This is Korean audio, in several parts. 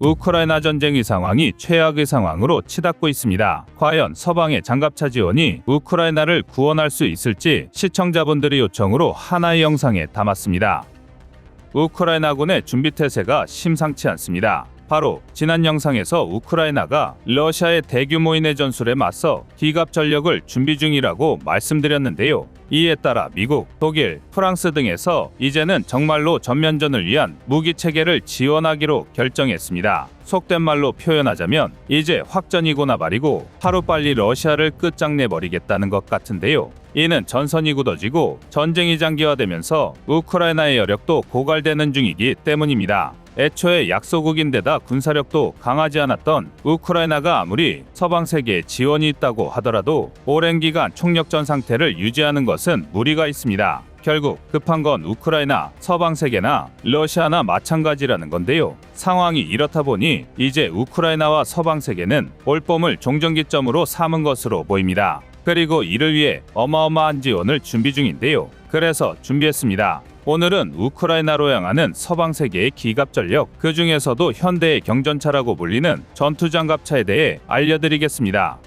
우크라이나 전쟁의 상황이 최악의 상황으로 치닫고 있습니다. 과연 서방의 장갑차 지원이 우크라이나를 구원할 수 있을지 시청자분들의 요청으로 하나의 영상에 담았습니다. 우크라이나군의 준비 태세가 심상치 않습니다. 바로 지난 영상에서 우크라이나가 러시아의 대규모인의 전술에 맞서 기갑 전력을 준비 중이라고 말씀드렸는데요. 이에 따라 미국, 독일, 프랑스 등에서 이제는 정말로 전면전을 위한 무기 체계를 지원하기로 결정했습니다. 속된 말로 표현하자면 이제 확전이고나 말이고 하루빨리 러시아를 끝장내버리겠다는 것 같은데요. 이는 전선이 굳어지고 전쟁이 장기화되면서 우크라이나의 여력도 고갈되는 중이기 때문입니다. 애초에 약소국인데다 군사력도 강하지 않았던 우크라이나가 아무리 서방 세계에 지원이 있다고 하더라도 오랜 기간 총력전 상태를 유지하는 것은 무리가 있습니다. 결국 급한 건 우크라이나, 서방 세계나 러시아나 마찬가지라는 건데요. 상황이 이렇다 보니 이제 우크라이나와 서방 세계는 올봄을 종전기점으로 삼은 것으로 보입니다. 그리고 이를 위해 어마어마한 지원을 준비 중인데요. 그래서 준비했습니다. 오늘은 우크라이나로 향하는 서방 세계의 기갑 전력, 그 중에서도 현대의 경전차라고 불리는 전투 장갑차에 대해 알려드리겠습니다.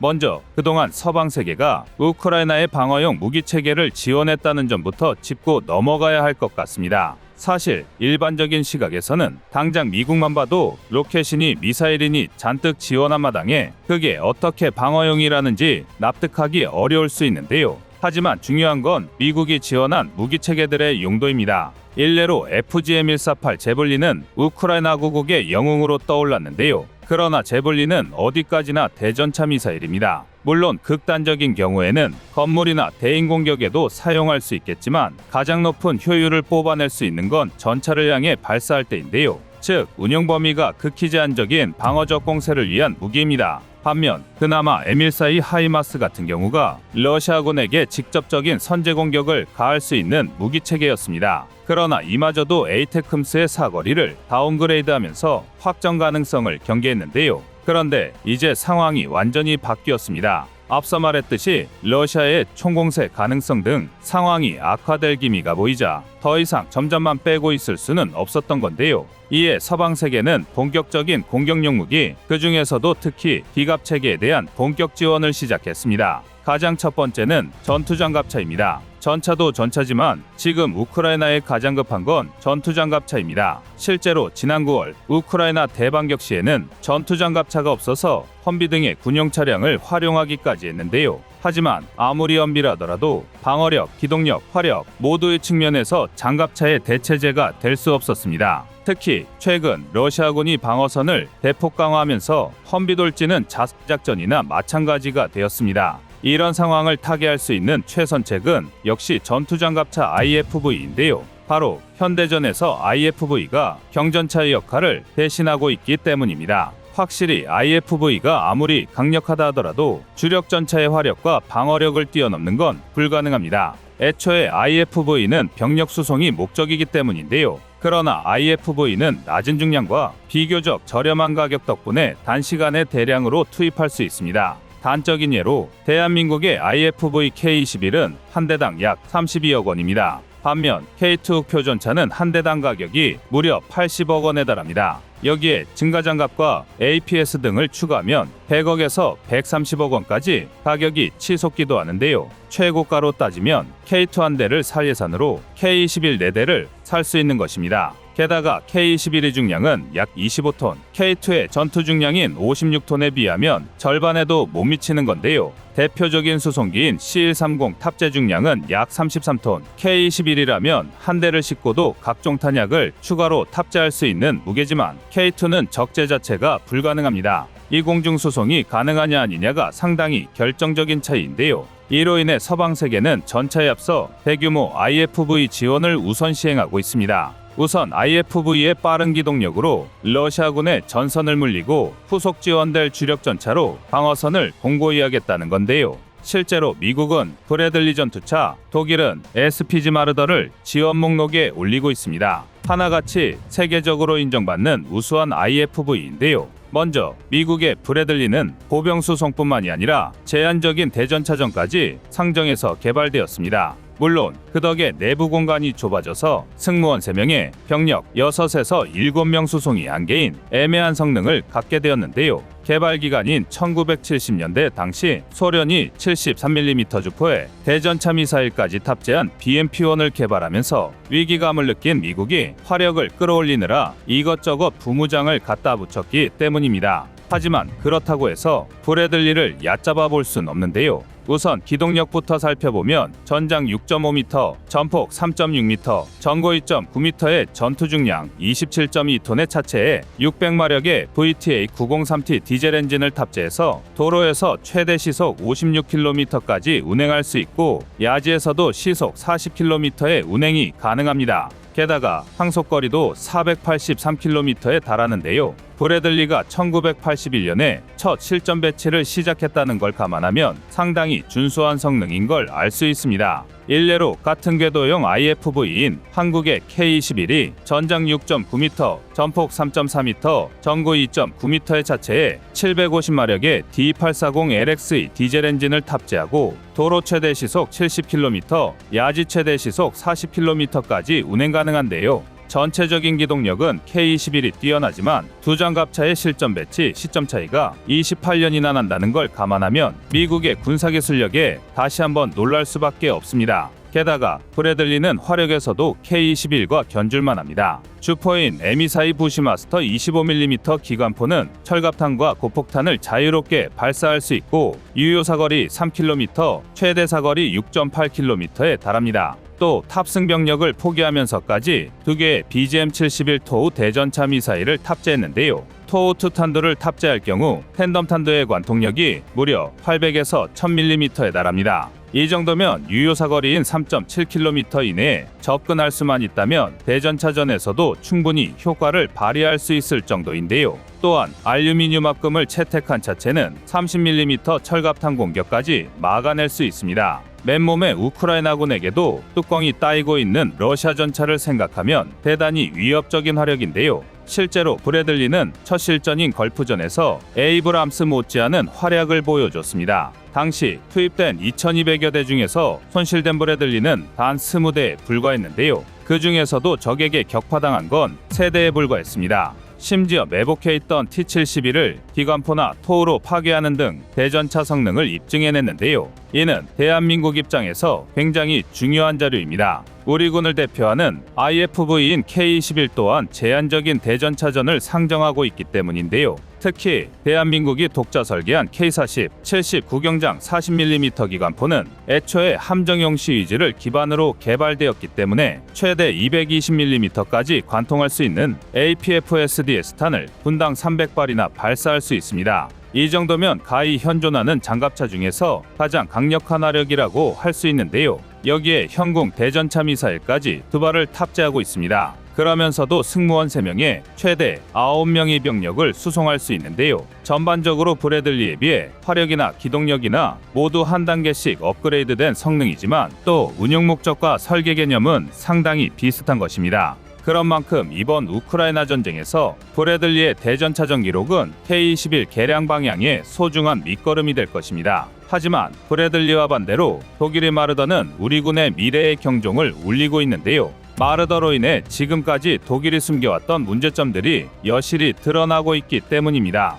먼저 그동안 서방 세계가 우크라이나의 방어용 무기 체계를 지원했다는 점부터 짚고 넘어가야 할 것 같습니다. 사실 일반적인 시각에서는 당장 미국만 봐도 로켓이니 미사일이니 잔뜩 지원한 마당에 그게 어떻게 방어용이라는지 납득하기 어려울 수 있는데요. 하지만 중요한 건 미국이 지원한 무기 체계들의 용도입니다. 일례로 FGM-148 제블리는 우크라이나 구국의 영웅으로 떠올랐는데요. 그러나 제블리는 어디까지나 대전차 미사일입니다. 물론 극단적인 경우에는 건물이나 대인 공격에도 사용할 수 있겠지만 가장 높은 효율을 뽑아낼 수 있는 건 전차를 향해 발사할 때인데요. 즉 운용 범위가 극히 제한적인 방어적 공세를 위한 무기입니다. 반면 그나마 에밀사이 하이마스 같은 경우가 러시아군에게 직접적인 선제 공격을 가할 수 있는 무기 체계였습니다. 그러나 이마저도 에이테크ම්스의 사거리를 다운그레이드하면서 확정 가능성을 경계했는데요. 그런데 이제 상황이 완전히 바뀌었습니다. 앞서 말했듯이 러시아의 총공세 가능성 등 상황이 악화될 기미가 보이자 더 이상 점점만 빼고 있을 수는 없었던 건데요. 이에 서방 세계는 본격적인 공격용 무기, 그 중에서도 특히 기갑 체계에 대한 본격 지원을 시작했습니다. 가장 첫 번째는 전투장갑차입니다. 전차도 전차지만 지금 우크라이나에 가장 급한 건 전투장갑차입니다. 실제로 지난 9월 우크라이나 대반격 시에는 전투장갑차가 없어서 험비 등의 군용 차량을 활용하기까지 했는데요. 하지만 아무리 연비라더라도 방어력, 기동력, 화력 모두의 측면에서 장갑차의 대체제가 될 수 없었습니다. 특히 최근 러시아군이 방어선을 대폭 강화하면서 험비 돌지는 자습작전이나 마찬가지가 되었습니다. 이런 상황을 타개할 수 있는 최선책은 역시 전투장갑차 IFV인데요. 바로 현대전에서 IFV가 경전차의 역할을 대신하고 있기 때문입니다. 확실히 IFV가 아무리 강력하다 하더라도 주력 전차의 화력과 방어력을 뛰어넘는 건 불가능합니다. 애초에 IFV는 병력 수송이 목적이기 때문인데요. 그러나 IFV는 낮은 중량과 비교적 저렴한 가격 덕분에 단시간에 대량으로 투입할 수 있습니다. 단적인 예로 대한민국의 IFV K21은 한 대당 약 32억 원입니다. 반면 K2 표전차는 한 대당 가격이 무려 80억 원에 달합니다. 여기에 증가장갑과 APS 등을 추가하면 100억에서 130억 원까지 가격이 치솟기도 하는데요. 최고가로 따지면 K2 한 대를 살 예산으로 K21 4대를 살 수 있는 것입니다. 게다가 K21의 중량은 약 25톤, K2의 전투 중량인 56톤에 비하면 절반에도 못 미치는 건데요. 대표적인 수송기인 C130 탑재 중량은 약 33톤, K21이라면 한 대를 싣고도 각종 탄약을 추가로 탑재할 수 있는 무게지만 K2는 적재 자체가 불가능합니다. 이 공중 수송이 가능하냐 아니냐가 상당히 결정적인 차이인데요. 이로 인해 서방 세계는 전차에 앞서 대규모 IFV 지원을 우선 시행하고 있습니다. 우선 IFV의 빠른 기동력으로 러시아군의 전선을 물리고 후속 지원될 주력 전차로 방어선을 공고히 하겠다는 건데요. 실제로 미국은 브래들리 전투차, 독일은 SPG 마르더를 지원 목록에 올리고 있습니다. 하나같이 세계적으로 인정받는 우수한 IFV인데요. 먼저 미국의 브래들리는 보병 수송뿐만이 아니라 제한적인 대전차전까지 상정해서 개발되었습니다. 물론 그 덕에 내부 공간이 좁아져서 승무원 3명에 병력 6에서 7명 수송이 한계인 애매한 성능을 갖게 되었는데요. 개발 기간인 1970년대 당시 소련이 73mm 주포에 대전차 미사일까지 탑재한 BMP-1을 개발하면서 위기감을 느낀 미국이 화력을 끌어올리느라 이것저것 부무장을 갖다 붙였기 때문입니다. 하지만 그렇다고 해서 브래들리를 얕잡아 볼 순 없는데요. 우선 기동력부터 살펴보면 전장 6.5m, 전폭 3.6m, 전고 2.9m의 전투 중량 27.2톤의 차체에 600마력의 VTA903T 디젤 엔진을 탑재해서 도로에서 최대 시속 56km까지 운행할 수 있고 야지에서도 시속 40km의 운행이 가능합니다. 게다가 항속거리도 483km에 달하는데요. 브래들리가 1981년에 첫 실전 배치를 시작했다는 걸 감안하면 상당히 준수한 성능인 걸 알 수 있습니다. 일례로 같은 궤도형 IFV인 한국의 K21이 전장 6.9m, 전폭 3.4m, 전고 2.9m의 자체에 750마력의 D840LXE 디젤 엔진을 탑재하고 도로 최대 시속 70km, 야지 최대 시속 40km까지 운행 가능한데요. 전체적인 기동력은 K21이 뛰어나지만 두 장갑차의 실전 배치 시점 차이가 28년이나 난다는 걸 감안하면 미국의 군사기술력에 다시 한번 놀랄 수밖에 없습니다. 게다가 브래들리는 화력에서도 K21과 견줄만 합니다. 주포인 M24 부시마스터 25mm 기관포는 철갑탄과 고폭탄을 자유롭게 발사할 수 있고 유효 사거리 3km, 최대 사거리 6.8km에 달합니다. 또 탑승 병력을 포기하면서까지 두 개의 BGM-71 토우 대전차 미사일을 탑재했는데요. 토우 투 탄도를 탑재할 경우 팬덤 탄도의 관통력이 무려 800에서 1000mm에 달합니다. 이 정도면 유효 사거리인 3.7km 이내에 접근할 수만 있다면 대전차전에서도 충분히 효과를 발휘할 수 있을 정도인데요. 또한 알루미늄 합금을 채택한 차체는 30mm 철갑탄 공격까지 막아낼 수 있습니다. 맨몸의 우크라이나군에게도 뚜껑이 따이고 있는 러시아 전차를 생각하면 대단히 위협적인 화력인데요. 실제로 브래들리는 첫 실전인 걸프전에서 에이브람스 못지않은 활약을 보여줬습니다. 당시 투입된 2200여 대 중에서 손실된 브래들리는 단 20대에 불과했는데요. 그 중에서도 적에게 격파당한 건 3대에 불과했습니다. 심지어 매복해 있던 T-71을 기관포나 토우로 파괴하는 등 대전차 성능을 입증해냈는데요. 이는 대한민국 입장에서 굉장히 중요한 자료입니다. 우리 군을 대표하는 IFV인 K-21 또한 제한적인 대전차전을 상정하고 있기 때문인데요. 특히 대한민국이 독자 설계한 K-40 79경장 40mm 기관포는 애초에 함정용 시위즈를 기반으로 개발되었기 때문에 최대 220mm까지 관통할 수 있는 APFSD의 스탄을 분당 300발이나 발사할 수 있습니다. 이 정도면 가히 현존하는 장갑차 중에서 가장 강력한 화력이라고 할 수 있는데요. 여기에 현궁 대전차 미사일까지 두 발을 탑재하고 있습니다. 그러면서도 승무원 3명에 최대 9명의 병력을 수송할 수 있는데요. 전반적으로 브래들리에 비해 화력이나 기동력이나 모두 한 단계씩 업그레이드된 성능이지만 또 운용 목적과 설계 개념은 상당히 비슷한 것입니다. 그런 만큼 이번 우크라이나 전쟁에서 브래들리의 대전차전 기록은 K-21 개량 방향의 소중한 밑거름이 될 것입니다. 하지만 브래들리와 반대로 독일의 마르더는 우리 군의 미래의 경종을 울리고 있는데요. 마르더로 인해 지금까지 독일이 숨겨왔던 문제점들이 여실히 드러나고 있기 때문입니다.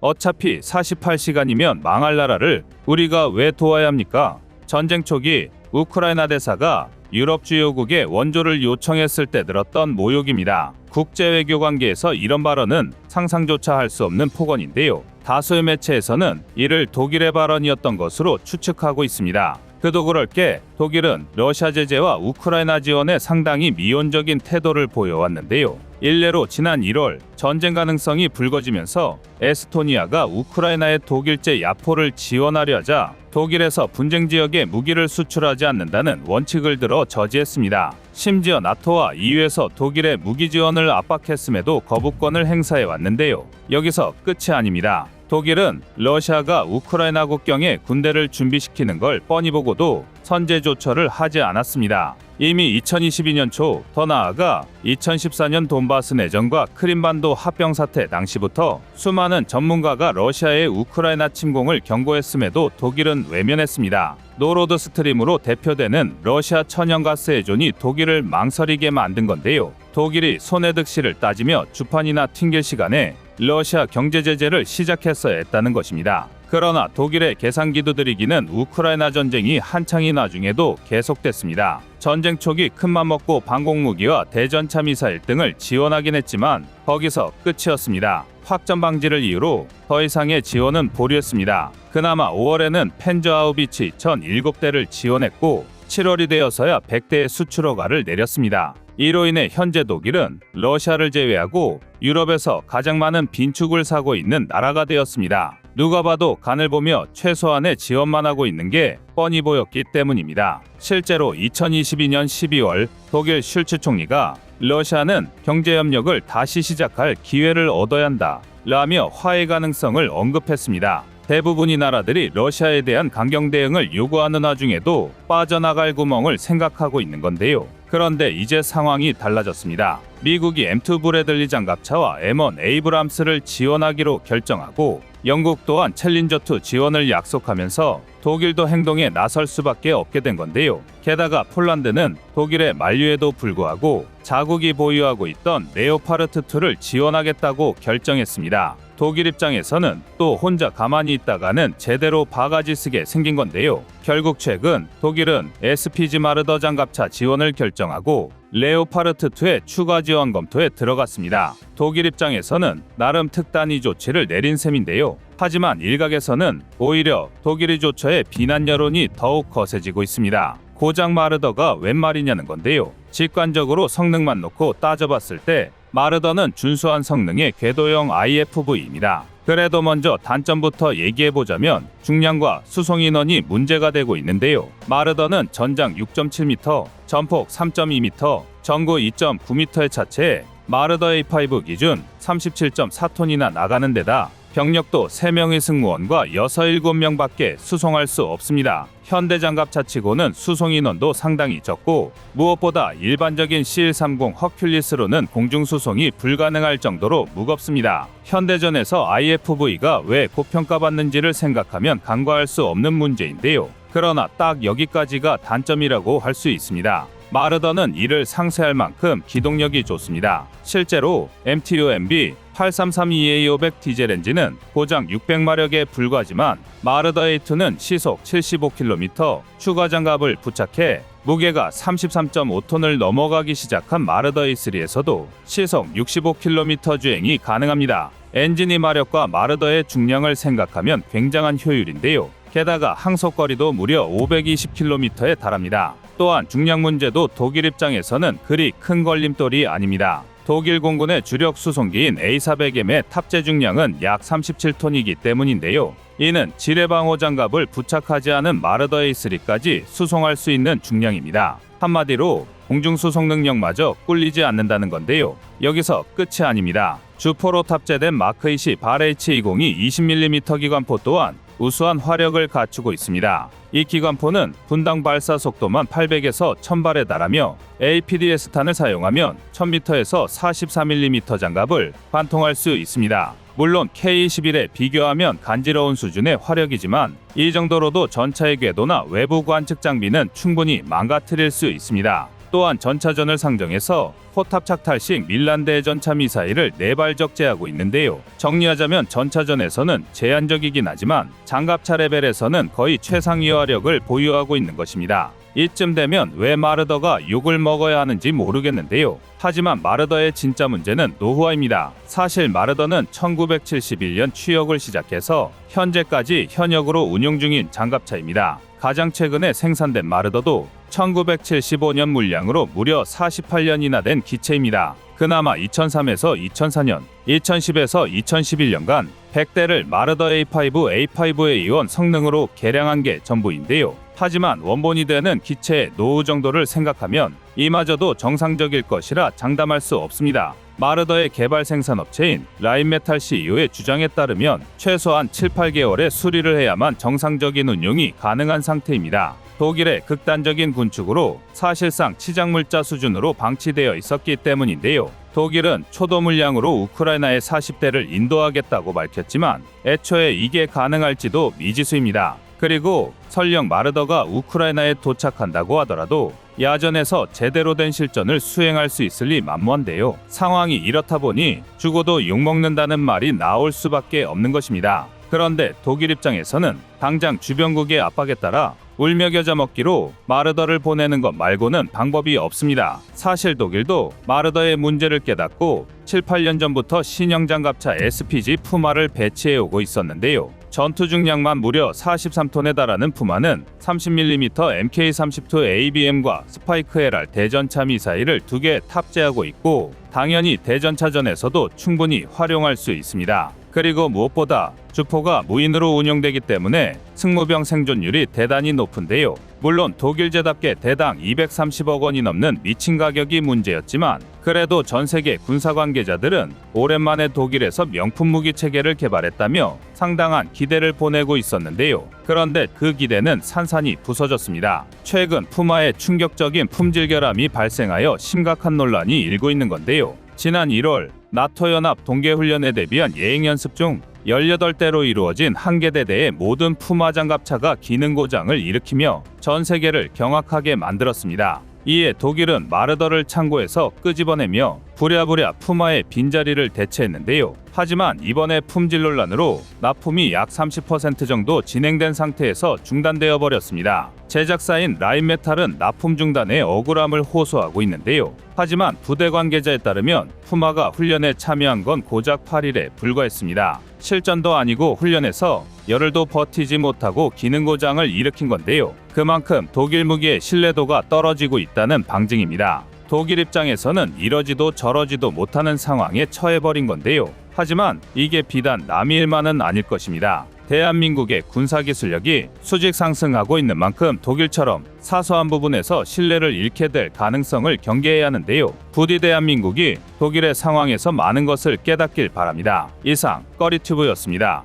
어차피 48시간이면 망할 나라를 우리가 왜 도와야 합니까? 전쟁 초기 우크라이나 대사가 유럽 주요국에 원조를 요청했을 때 들었던 모욕입니다. 국제 외교 관계에서 이런 발언은 상상조차 할 수 없는 폭언인데요. 다수의 매체에서는 이를 독일의 발언이었던 것으로 추측하고 있습니다. 그도 그럴 게 독일은 러시아 제재와 우크라이나 지원에 상당히 미온적인 태도를 보여왔는데요. 일례로 지난 1월 전쟁 가능성이 불거지면서 에스토니아가 우크라이나의 독일제 야포를 지원하려 하자 독일에서 분쟁 지역에 무기를 수출하지 않는다는 원칙을 들어 저지했습니다. 심지어 나토와 EU에서 독일의 무기 지원을 압박했음에도 거부권을 행사해 왔는데요. 여기서 끝이 아닙니다. 독일은 러시아가 우크라이나 국경에 군대를 준비시키는 걸 뻔히 보고도 선제 조처를 하지 않았습니다. 이미 2022년 초 더 나아가 2014년 돈바스 내전과 크림반도 합병 사태 당시부터 수많은 전문가가 러시아의 우크라이나 침공을 경고했음에도 독일은 외면했습니다. 노로드 스트림으로 대표되는 러시아 천연가스 해존이 독일을 망설이게 만든 건데요. 독일이 손해득실을 따지며 주판이나 튕길 시간에 러시아 경제 제재를 시작했어야 했다는 것입니다. 그러나 독일의 계산기도 들이기는 우크라이나 전쟁이 한창이 나중에도 계속됐습니다. 전쟁 초기 큰맘 먹고 방공무기와 대전차 미사일 등을 지원하긴 했지만 거기서 끝이었습니다. 확전 방지를 이유로 더 이상의 지원은 보류했습니다. 그나마 5월에는 펜저하우비치 전 7대를 지원했고 7월이 되어서야 100대의 수출 허가를 내렸습니다. 이로 인해 현재 독일은 러시아를 제외하고 유럽에서 가장 많은 빈축을 사고 있는 나라가 되었습니다. 누가 봐도 간을 보며 최소한의 지원만 하고 있는 게 뻔히 보였기 때문입니다. 실제로 2022년 12월 독일 슐츠 총리가 러시아는 경제협력을 다시 시작할 기회를 얻어야 한다. 라며 화해 가능성을 언급했습니다. 대부분의 나라들이 러시아에 대한 강경 대응을 요구하는 와중에도 빠져나갈 구멍을 생각하고 있는 건데요. 그런데 이제 상황이 달라졌습니다. 미국이 M2 브래들리 장갑차와 M1 에이브람스를 지원하기로 결정하고 영국 또한 챌린저2 지원을 약속하면서 독일도 행동에 나설 수밖에 없게 된 건데요. 게다가 폴란드는 독일의 만류에도 불구하고 자국이 보유하고 있던 레오파르트2를 지원하겠다고 결정했습니다. 독일 입장에서는 또 혼자 가만히 있다가는 제대로 바가지 쓰게 생긴 건데요. 결국 최근 독일은 SPG 마르더 장갑차 지원을 결정하고 레오파르트 2의 추가 지원 검토에 들어갔습니다. 독일 입장에서는 나름 특단의 조치를 내린 셈인데요. 하지만 일각에서는 오히려 독일의 조처에 비난 여론이 더욱 거세지고 있습니다. 고장 마르더가 웬 말이냐는 건데요. 직관적으로 성능만 놓고 따져봤을 때 마르더는 준수한 성능의 궤도형 IFV입니다. 그래도 먼저 단점부터 얘기해보자면 중량과 수송 인원이 문제가 되고 있는데요. 마르더는 전장 6.7m, 전폭 3.2m, 전고 2.9m의 차체에 마르더 A5 기준 37.4톤이나 나가는 데다 병력도 3명의 승무원과 6, 7명밖에 수송할 수 없습니다. 현대 장갑 차 치고는 수송 인원도 상당히 적고 무엇보다 일반적인 C130 허큘리스로는 공중 수송이 불가능할 정도로 무겁습니다. 현대전에서 IFV가 왜 고평가받는지를 생각하면 간과할 수 없는 문제인데요. 그러나 딱 여기까지가 단점이라고 할 수 있습니다. 마르더는 이를 상쇄할 만큼 기동력이 좋습니다. 실제로 MTU-MB 833EA500 디젤 엔진은 고장 600마력에 불과하지만 마르더 A2는 시속 75km 추가 장갑을 부착해 무게가 33.5톤을 넘어가기 시작한 마르더 A3에서도 시속 65km 주행이 가능합니다. 엔진의 마력과 마르더의 중량을 생각하면 굉장한 효율인데요. 게다가 항속거리도 무려 520km에 달합니다. 또한 중량 문제도 독일 입장에서는 그리 큰 걸림돌이 아닙니다. 독일 공군의 주력 수송기인 A400M의 탑재 중량은 약 37톤이기 때문인데요. 이는 지뢰방호 장갑을 부착하지 않은 마르더 A3까지 수송할 수 있는 중량입니다. 한마디로 공중수송 능력마저 꿀리지 않는다는 건데요. 여기서 끝이 아닙니다. 주포로 탑재된 마크 20 발 H20이 20mm 기관포 또한 우수한 화력을 갖추고 있습니다. 이 기관포는 분당 발사 속도만 800에서 1000발에 달하며 APDS탄을 사용하면 1000m에서 44mm 장갑을 관통할 수 있습니다. 물론 K21에 비교하면 간지러운 수준의 화력이지만 이 정도로도 전차의 궤도나 외부 관측 장비는 충분히 망가뜨릴 수 있습니다. 또한 전차전을 상정해서 포탑 착탈식 밀란대 전차 미사일을 4발 적재하고 있는데요. 정리하자면 전차전에서는 제한적이긴 하지만 장갑차 레벨에서는 거의 최상위 화력을 보유하고 있는 것입니다. 이쯤 되면 왜 마르더가 욕을 먹어야 하는지 모르겠는데요. 하지만 마르더의 진짜 문제는 노후화입니다. 사실 마르더는 1971년 취역을 시작해서 현재까지 현역으로 운용 중인 장갑차입니다. 가장 최근에 생산된 마르더도 1975년 물량으로 무려 48년이나 된 기체입니다. 그나마 2003에서 2004년, 2010에서 2011년간 100대를 마르더 A5, A5에 이원 성능으로 개량한 게 전부인데요. 하지만 원본이 되는 기체의 노후 정도를 생각하면 이마저도 정상적일 것이라 장담할 수 없습니다. 마르더의 개발 생산업체인 라인메탈 CEO의 주장에 따르면 최소한 7, 8개월의 수리를 해야만 정상적인 운용이 가능한 상태입니다. 독일의 극단적인 군축으로 사실상 치장물자 수준으로 방치되어 있었기 때문인데요. 독일은 초도 물량으로 우크라이나의 40대를 인도하겠다고 밝혔지만 애초에 이게 가능할지도 미지수입니다. 그리고 설령 마르더가 우크라이나에 도착한다고 하더라도 야전에서 제대로 된 실전을 수행할 수 있을 리 만무한데요. 상황이 이렇다 보니 죽어도 욕먹는다는 말이 나올 수밖에 없는 것입니다. 그런데 독일 입장에서는 당장 주변국의 압박에 따라 울며 겨자 먹기로 마르더를 보내는 것 말고는 방법이 없습니다. 사실 독일도 마르더의 문제를 깨닫고 7, 8년 전부터 신형 장갑차 SPG 푸마를 배치해 오고 있었는데요. 전투 중량만 무려 43톤에 달하는 푸마는 30mm MK32 ABM과 스파이크 LR 대전차 미사일을 두 개 탑재하고 있고 당연히 대전차전에서도 충분히 활용할 수 있습니다. 그리고 무엇보다 주포가 무인으로 운영되기 때문에 승무병 생존율이 대단히 높은데요. 물론 독일제답게 대당 230억 원이 넘는 미친 가격이 문제였지만 그래도 전 세계 군사 관계자들은 오랜만에 독일에서 명품 무기 체계를 개발했다며 상당한 기대를 보내고 있었는데요. 그런데 그 기대는 산산이 부서졌습니다. 최근 푸마의 충격적인 품질 결함이 발생하여 심각한 논란이 일고 있는 건데요. 지난 1월 나토 연합 동계 훈련에 대비한 예행 연습 중 18대로 이루어진 한 개 대대의 모든 푸마 장갑차가 기능 고장을 일으키며 전 세계를 경악하게 만들었습니다. 이에 독일은 마르더를 창고에서 끄집어내며 부랴부랴 푸마의 빈자리를 대체했는데요. 하지만 이번에 품질 논란으로 납품이 약 30% 정도 진행된 상태에서 중단되어 버렸습니다. 제작사인 라인메탈은 납품 중단에 억울함을 호소하고 있는데요. 하지만 부대 관계자에 따르면 푸마가 훈련에 참여한 건 고작 8일에 불과했습니다. 실전도 아니고 훈련에서 열흘도 버티지 못하고 기능 고장을 일으킨 건데요. 그만큼 독일 무기의 신뢰도가 떨어지고 있다는 방증입니다. 독일 입장에서는 이러지도 저러지도 못하는 상황에 처해버린 건데요. 하지만 이게 비단 남의 일만은 아닐 것입니다. 대한민국의 군사기술력이 수직 상승하고 있는 만큼 독일처럼 사소한 부분에서 신뢰를 잃게 될 가능성을 경계해야 하는데요. 부디 대한민국이 독일의 상황에서 많은 것을 깨닫길 바랍니다. 이상 꺼리튜브였습니다.